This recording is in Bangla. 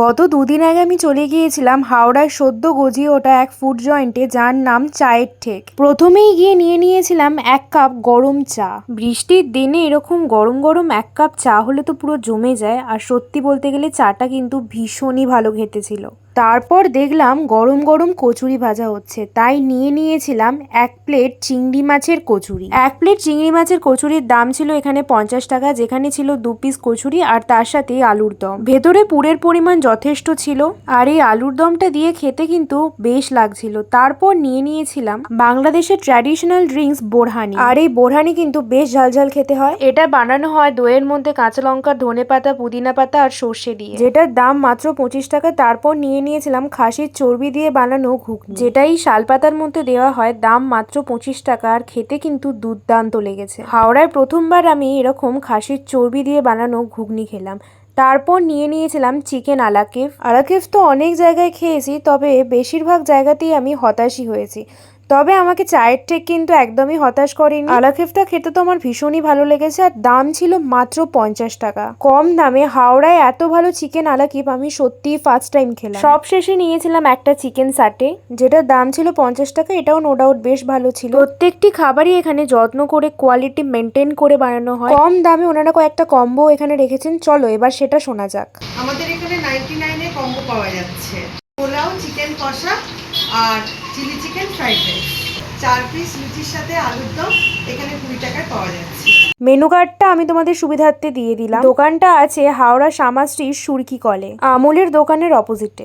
গত দুদিন আগে আমি চলে গিয়েছিলাম হাওড়ায় সদ্য গজিয়ে ওঠা এক ফুড জয়েন্টে যার নাম চায়ের ঠেক। প্রথমেই গিয়ে নিয়ে নিয়েছিলাম এক কাপ গরম চা। বৃষ্টির দিনে এরকম গরম গরম এক কাপ চা হলে তো পুরো জমে যায়, আর সত্যি বলতে গেলে চাটা কিন্তু ভীষণই ভালো খেতে ছিল। তারপর দেখলাম গরম গরম কচুরি ভাজা হচ্ছে। তাই নিয়ে নিয়েছিলাম এক প্লেট চিংড়ি মাছের কচুরি। এক প্লেট চিংড়ি মাছের কচুরির দাম ছিল এখানে পঞ্চাশ টাকা, যেখানে ছিল দু পিস কচুরি আর তার সাথে আলুর দম। ভেতরে পুরের পরিমাণ যথেষ্ট ছিল আর এই আলুর দমটা দিয়ে খেতে কিন্তু বেশ লাগছিল। তারপর নিয়ে নিয়েছিলাম বাংলাদেশের ট্র্যাডিশনাল ড্রিঙ্কস বোরহানি। আর এই বোরহানি কিন্তু বেশ ঝালঝাল খেতে হয়। এটা বানানো হয় দইয়ের মধ্যে কাঁচা লঙ্কা ধনে পাতা পুদিনা পাতা আর সর্ষে দিয়ে। যেটার দাম মাত্র পঁচিশ টাকা, তারপর নিয়ে নিয়েছিলাম খাসির চর্বি দিয়ে বানানো ঘুগনি। যেটাই শালপাতার মধ্যে দেওয়া হয়, দাম মাত্র পঁচিশ টাকা। আর খেতে কিন্তু দুর্দান্ত লেগেছে। হাওড়ায় প্রথমবার আমি এরকম খাসির চর্বি দিয়ে বানানো ঘুগনি খেলাম। তারপর নিয়ে নিয়েছিলাম চিকেন আলাকেফ। আলাকেফ তো অনেক জায়গায় খেয়েছি, তবে বেশিরভাগ জায়গাতেই আমি হতাশই হয়েছি। তবে আমাকে চায়ের ঠেক কিন্তু একদমই হতাশ করেনি। আলাকেফটা খেতে তো আমার ভীষণই ভালো লেগেছে আর দাম ছিল মাত্র পঞ্চাশ টাকা। কম দামে হাওড়ায় এত ভালো চিকেন আলাকিপ, আমি সত্যিই ফার্স্ট টাইম খেলাম। সব শেষে নিয়েছিলাম একটা চিকেন সাটে, যেটার দাম ছিল পঞ্চাশ টাকা, এটাও নো ডাউট বেশ ভালো ছিল। প্রত্যেকটি খাবারই এখানে যত্ন করে কোয়ালিটি মেনটেন করে বানানো হয়। কম দামে ওনারা কয়েকটা কম্বো এখানে রেখেছেন, চলো এবার সেটা শোনা যাক। আমাদের এখানে নাইনটি নাইনে কম্বো পাওয়া যাচ্ছে। পোলাও চিকেন কষা আর চিলি চিকেন ফ্রাইড রাইস। চার পিস লুচির সাথে আলুর দম, এখানে কুড়ি টাকায় পাওয়া যাচ্ছে। মেনু কার্ডটা আমি তোমাদের সুবিধার্থে দিয়ে দিলাম। দোকানটা আছে হাওড়া শ্যামাশ্রীর সুরকি কলে। আমুলের দোকানের অপোজিটে